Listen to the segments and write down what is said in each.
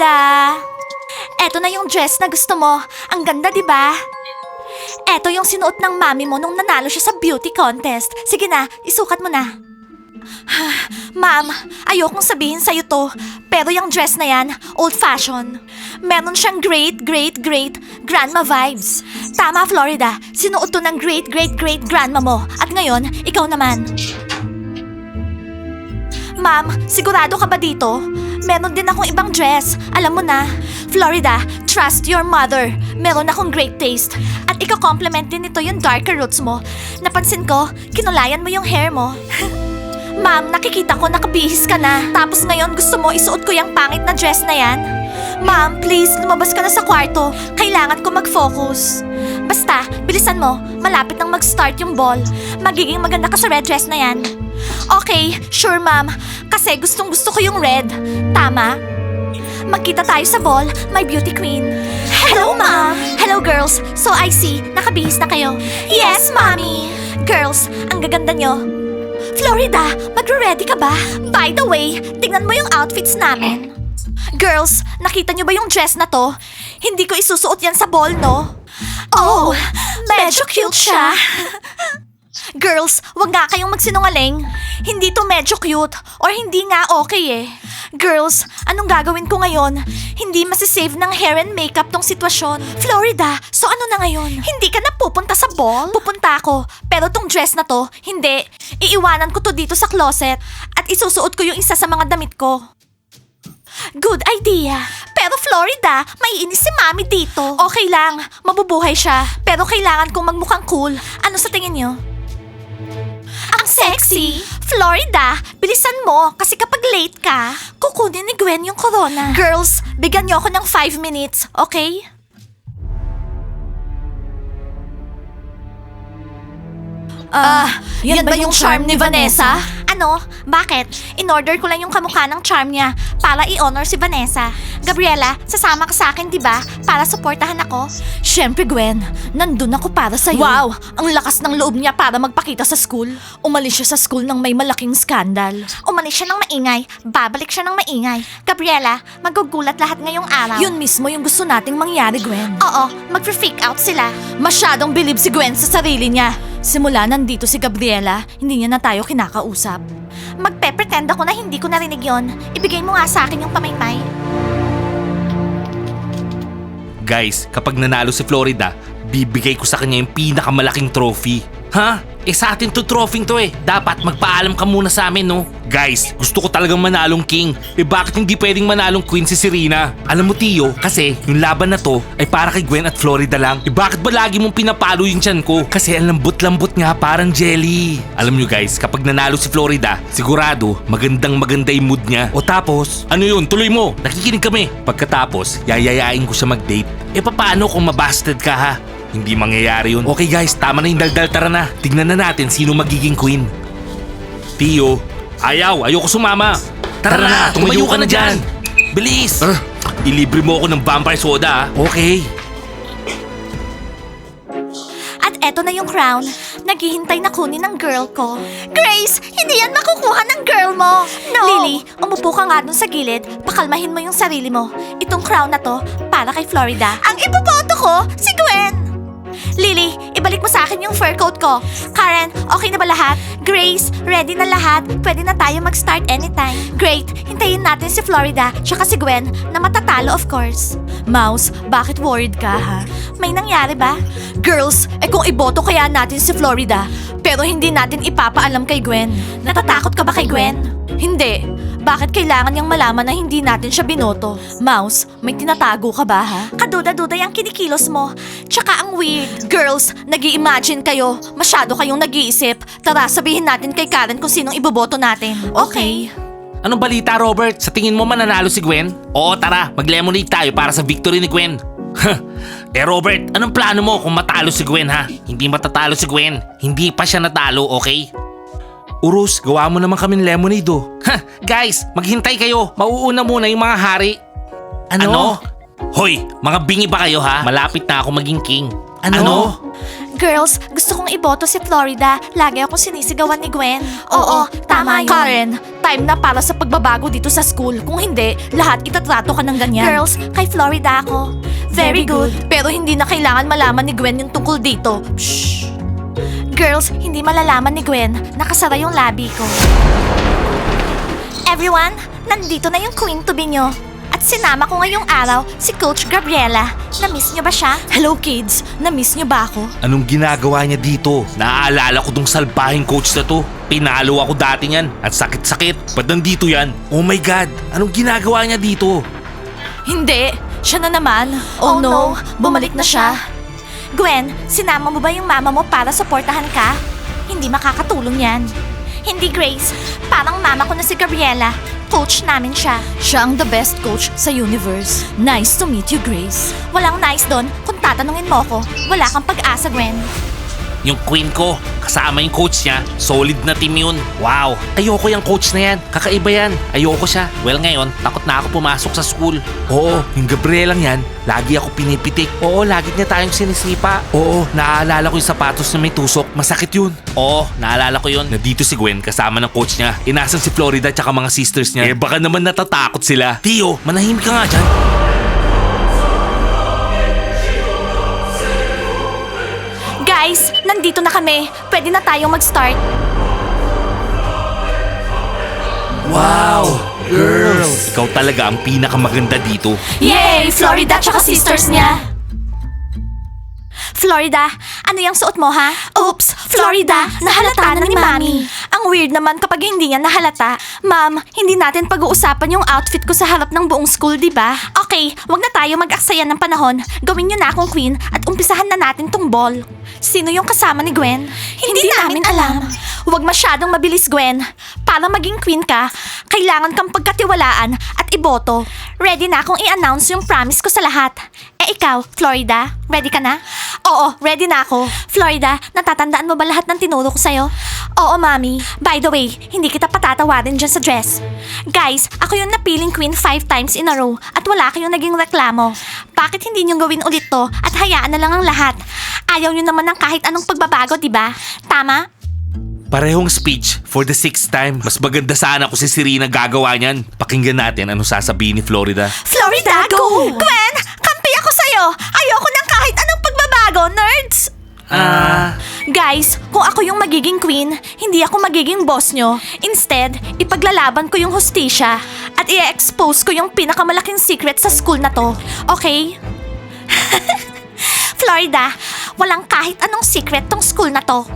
Florida! Eto na yung dress na gusto mo. Ang ganda, di ba? Eto yung sinuot ng mami mo nung nanalo siya sa beauty contest. Sige na, isukat mo na. Ma'am, ayokong sabihin sa'yo to, pero yung dress na yan, old-fashion. Meron siyang great, great, great grandma vibes. Tama, Florida. Sinuot to ng great, great, great grandma mo. At ngayon, ikaw naman. Ma'am, sigurado ka ba dito? Meron din akong ibang dress. Alam mo na. Florida, trust your mother. Meron akong great taste. At ika-compliment din nito yung darker roots mo. Napansin ko, kinulayan mo yung hair mo. Ma'am, nakikita ko nakabihis ka na. Tapos ngayon gusto mo isuot ko yung pangit na dress na yan? Ma'am, please, lumabas ka na sa kwarto. Kailangan ko mag-focus. Basta, bilisan mo. Malapit nang mag-start yung ball. Magiging maganda ka sa red dress na yan. Okay, sure ma'am. Kasi gustong gusto ko yung red. Tama? Magkita tayo sa ball, my beauty queen. Hello, ma'am! Hello, girls. So I see, nakabihis na kayo. Yes, mommy! Girls, ang gaganda nyo. Florida, magre-ready ka ba? By the way, tingnan mo yung outfits namin. Girls, nakita nyo ba yung dress na to? Hindi ko isusuot yan sa ball, no? Oh, medyo cute siya. Girls, wag nga kayong magsinungaling. Hindi to medyo cute or hindi nga okay eh. Girls, anong gagawin ko ngayon? Hindi masisave ng hair and makeup tong sitwasyon. Florida, so ano na ngayon? Hindi ka na pupunta sa ball? Pupunta ako, pero tong dress na to, hindi. Iiwanan ko to dito sa closet at isusuot ko yung isa sa mga damit ko. Good idea. Pero Florida, may inis si Mami dito. Okay lang, mabubuhay siya. Pero kailangan kong magmukhang cool. Ano sa tingin niyo? Sexy! Florida, bilisan mo kasi kapag late ka, kukunin ni Gwen yung corona. Girls, bigyan niyo ako ng 5 minutes, okay? Ah, yan, ba yung charm ni Vanessa? Ano? Bakit? In-order ko lang yung kamukha ng charm niya para i-honor si Vanessa. Gabriela, sasama ka sa akin, di ba? Para suportahan ako. Siyempre, Gwen. Nandun ako para sa'yo. Wow! Ang lakas ng loob niya para magpakita sa school. Umalis siya sa school ng may malaking skandal. Umalis siya ng maingay. Babalik siya ng maingay. Gabriela, magugulat lahat ngayong araw. Yun mismo yung gusto nating mangyari, Gwen. Oo, mag-freak out sila. Masyadong bilib si Gwen sa sarili niya. Simula nandito si Gabriela, hindi niya na tayo kinakausap. Magpe-pretend ako na hindi ko narinig yon. Ibigay mo nga sa akin yung pamaymay. Guys, kapag nanalo si Florida, bibigay ko sa kanya yung pinakamalaking trophy. Ha? Eh sa atin to trophy to eh. Dapat magpaalam ka muna sa amin, no? Guys, gusto ko talagang manalong king. Eh bakit hindi pwedeng manalong queen si Serena? Alam mo Tio, kasi yung laban na to ay para kay Gwen at Florida lang. Eh bakit ba lagi mong pinapalo yung tiyan ko? Kasi ang lambot-lambot nga parang jelly. Alam nyo guys, kapag nanalo si Florida, sigurado magandang maganda yung mood niya. O tapos, ano yun? Tuloy mo. Nakikinig kami. Pagkatapos, yayayain ko siya mag-date. Eh paano kung mabasted ka ha? Hindi mangyayari yun. Okay guys, tama na yung daldal. Tara na. Tignan na natin sino magiging queen. Tio, ayaw. Ayoko sumama. Tara, na, tumayo, ka na dyan. Bilis. Ilibre mo ako ng vampire soda ah. Okay. At eto na yung crown. Naghihintay na kunin ng girl ko. Grace, hindi yan makukuha ng girl mo. No. Lily, umupo ka nga dun sa gilid. Pakalmahin mo yung sarili mo. Itong crown na to, para kay Florida. Ang ipoboto ko, si Gwen. Lily, ibalik mo sa akin yung fur coat ko. Karen, okay na ba lahat? Grace, ready na lahat. Pwede na tayo mag-start anytime. Great, hintayin natin si Florida tsaka si Gwen na matatalo of course. Mouse, bakit worried ka ha? May nangyari ba? Girls, eh kung iboto kaya natin si Florida, pero hindi natin ipapaalam kay Gwen. Natatakot ka ba kay Gwen? Hindi. Bakit kailangan niyang malaman na hindi natin siya binoto? Mouse, may tinatago ka ba ha? Kaduda-duda yung kinikilos mo. Tsaka ang weird. Girls, nag imagine kayo. Masyado kayong nag-iisip. Tara, sabihin natin kay Karen kung sinong iboboto natin. Okay. Anong balita Robert? Sa tingin mo mananalo si Gwen? Oo tara, mag-lemonade tayo para sa victory ni Gwen. eh Robert, anong plano mo kung matalo si Gwen ha? Hindi matatalo si Gwen. Hindi pa siya natalo, okay? Urus, gawa mo naman kami lemonade oh. Ha, guys, maghintay kayo. Mauuna muna yung mga hari. Ano? Hoy, mga bingi ba kayo ha? Malapit na ako maging king. Ano? Girls, gusto kong iboto si Florida. Lagi akong sinisigawan ni Gwen. Oo, tama yun. Karen, time na para sa pagbabago dito sa school. Kung hindi, lahat itatrato ka ng ganyan. Girls, kay Florida ako. Very good. Pero hindi na kailangan malaman ni Gwen yung tungkol dito. Shh. Girls, hindi malalaman ni Gwen. Nakasara yung labi ko. Everyone, nandito na yung queen to be nyo. At sinama ko ngayong araw si Coach Gabriela. Na-miss nyo ba siya? Hello kids, na-miss nyo ba ako? Anong ginagawa niya dito? Naaalala ko tong salbahing coach na to. Pinalo ako dati niyan at sakit-sakit. Ba't nandito yan? Oh my God! Anong ginagawa niya dito? Hindi, siya na naman. Oh, no, bumalik na siya. Gwen, sinama mo ba yung mama mo para suportahan ka? Hindi makakatulong yan. Hindi Grace, parang mama ko na si Gabriela. Coach namin siya. Siya ang the best coach sa universe. Nice to meet you, Grace. Walang nice doon. Kung tatanungin mo ko, wala kang pag-asa, Gwen. Yung queen ko, kasama yung coach niya, solid na team yun. Wow, ayoko yung coach na yan. Kakaiba yan. Ayoko siya. Well ngayon, takot na ako pumasok sa school. Oo, yung Gabrielang yan, lagi ako pinipitik. Oo, lagi niya tayong sinisipa. Oo, naaalala ko yung sapatos na may tusok. Masakit yun. Oo, naalala ko yun. Nandito si Gwen kasama ng coach niya. Inasan si Florida tsaka mga sisters niya. Eh baka naman natatakot sila. Tio, manahimik ka nga dyan. Nandito na kami. Pwede na tayong mag-start. Wow! Girls! Ikaw talaga ang pinakamaganda dito. Yay! Florida tsaka sisters niya. Florida, ano yung suot mo ha? Oops, Florida, nahalata na ni Mami. Ang weird naman kapag hindi niya nahalata. Ma'am, hindi natin pag-uusapan yung outfit ko sa harap ng buong school, di ba? Okay, wag na tayo mag-aksaya ng panahon. Gawin niyo na akong queen at umpisahan na natin tong ball. Sino yung kasama ni Gwen? Hindi, namin alam. Huwag masyadong mabilis, Gwen. Para maging queen ka, kailangan kang pagkatiwalaan at iboto. Ready na akong i-announce yung promise ko sa lahat. Eh ikaw, Florida, ready ka na? Oo, ready na ako. Florida, natatandaan mo ba lahat ng tinuro ko sa'yo? Oo, Mami. By the way, hindi kita patatawarin dyan sa dress. Guys, ako yung napiling queen five times in a row at wala kayong naging reklamo. Bakit hindi nyo gawin ulit to at hayaan na lang ang lahat? Ayaw nyo naman ng kahit anong pagbabago, di ba? Tama? Parehong speech for the sixth time. Mas maganda sana kung si Serena gagawa niyan. Pakinggan natin anong sasabihin ni Florida. Florida, go! Gwen, kampi ako sa'yo! Ayoko ng kahit anong pagbabago, nerds! Ah... Guys, kung ako yung magiging queen, hindi ako magiging boss nyo. Instead, ipaglalaban ko yung hostisya at i-expose ko yung pinakamalaking secret sa school na to. Okay? Florida, walang kahit anong secret tong school na to.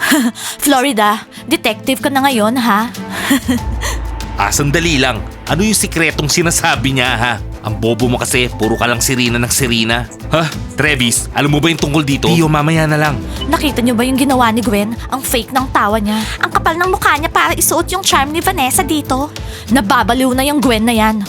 Florida, detective ka na ngayon, ha? Ah, sandali lang. Ano yung sikretong sinasabi niya, ha? Ang bobo mo kasi, puro ka lang sirina ng sirina. Ha? Travis, alam mo ba yung tungkol dito? Tio, mamaya na lang. Nakita niyo ba yung ginawa ni Gwen? Ang fake ng tawa niya. Ang kapal ng mukha niya para isuot yung charm ni Vanessa dito. Nababaliw na yung Gwen na yan.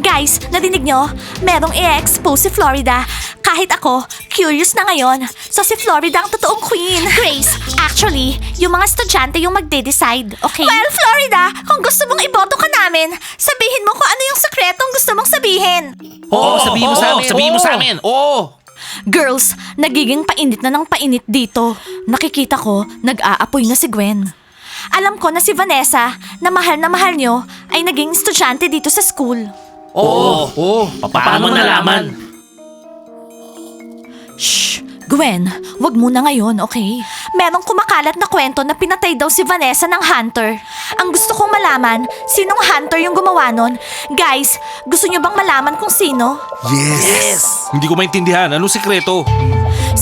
Guys, narinig nyo? Merong i-expose si Florida. Kahit ako, curious na ngayon. So si Florida ang totoong queen. Grace, actually, yung mga estudyante yung magde-decide, okay? Well, Florida, kung gusto mong iboto ka namin, sabihin mo kung ano yung sekretong gusto mong sabihin. Oo, sabihin mo sa amin. Sabihin mo sa amin. Oo. Girls, nagiging painit na ng painit dito. Nakikita ko, nag-aapoy na si Gwen. Alam ko na si Vanessa, na mahal na mahal nyo, ay naging estudyante dito sa school. Oo. Oo. Paano mo nalaman? Shh! Gwen, wag muna ngayon, okay? Merong kumakalat na kwento na pinatay daw si Vanessa ng hunter. Ang gusto kong malaman, sinong hunter yung gumawa nun? Guys, gusto nyo bang malaman kung sino? Yes. Hindi ko maintindihan. Anong sikreto?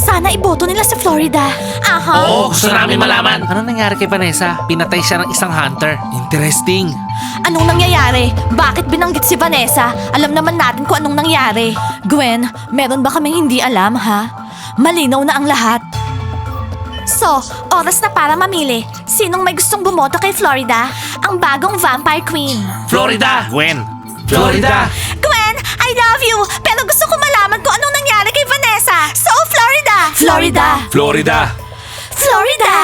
Sana iboto nila si Florida. Aha. Oo, gusto namin malaman. Anong nangyari kay Vanessa? Pinatay siya ng isang hunter. Interesting. Anong nangyayari? Bakit binanggit si Vanessa? Alam naman natin kung anong nangyari. Gwen, meron ba kaming hindi alam, ha? Malinaw na ang lahat. So, oras na para mamili. Sinong may gustong bumoto kay Florida? Ang bagong Vampire Queen. Florida! Gwen! Florida! Gwen, I love you! Pero Florida! Florida! Florida!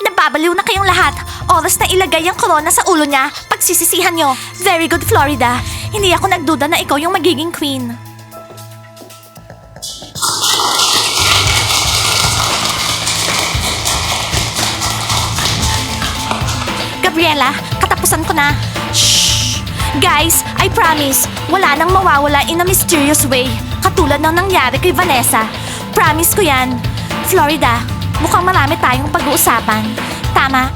Nababaliw na kayong lahat. Oras na ilagay ang corona sa ulo niya. Pagsisisihan nyo. Very good, Florida. Hindi ako nagduda na ikaw yung magiging queen. Gabriela, katapusan ko na. Guys, I promise, wala nang mawawala in a mysterious way. Katulad ng nangyari kay Vanessa. Promise ko yan. Florida, mukhang marami tayong pag-uusapan. Tama?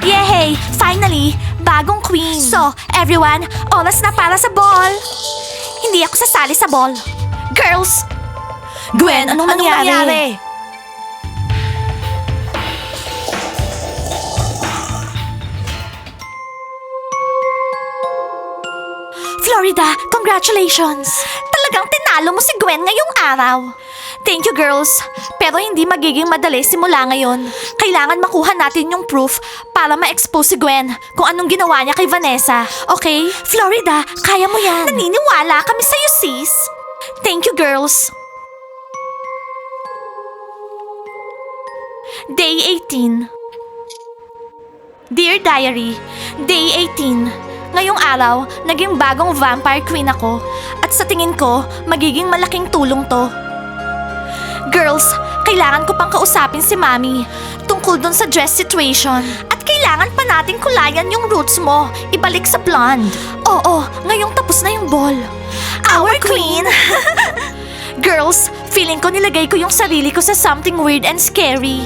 Yehey! Finally, bagong queen. So, everyone, oras na para sa ball. Hindi ako sasali sa ball. Girls! Gwen, anong, nangyari? Florida, congratulations! Talagang tinalo mo si Gwen ngayong araw. Thank you, girls. Pero hindi magiging madali simula ngayon. Kailangan makuha natin yung proof para ma-expose si Gwen kung anong ginawa niya kay Vanessa. Okay? Florida, kaya mo yan. Naniniwala kami sa'yo, sis. Thank you, girls. Day 18 Dear Diary, Day 18. Ngayong araw, naging bagong vampire queen ako at sa tingin ko, magiging malaking tulong to. Girls, kailangan ko pang kausapin si Mami tungkol dun sa dress situation. At kailangan pa nating kulayan yung roots mo, ibalik sa blonde. Oo, ngayong tapos na yung ball. Our queen! Girls, feeling ko nilagay ko yung sarili ko sa something weird and scary.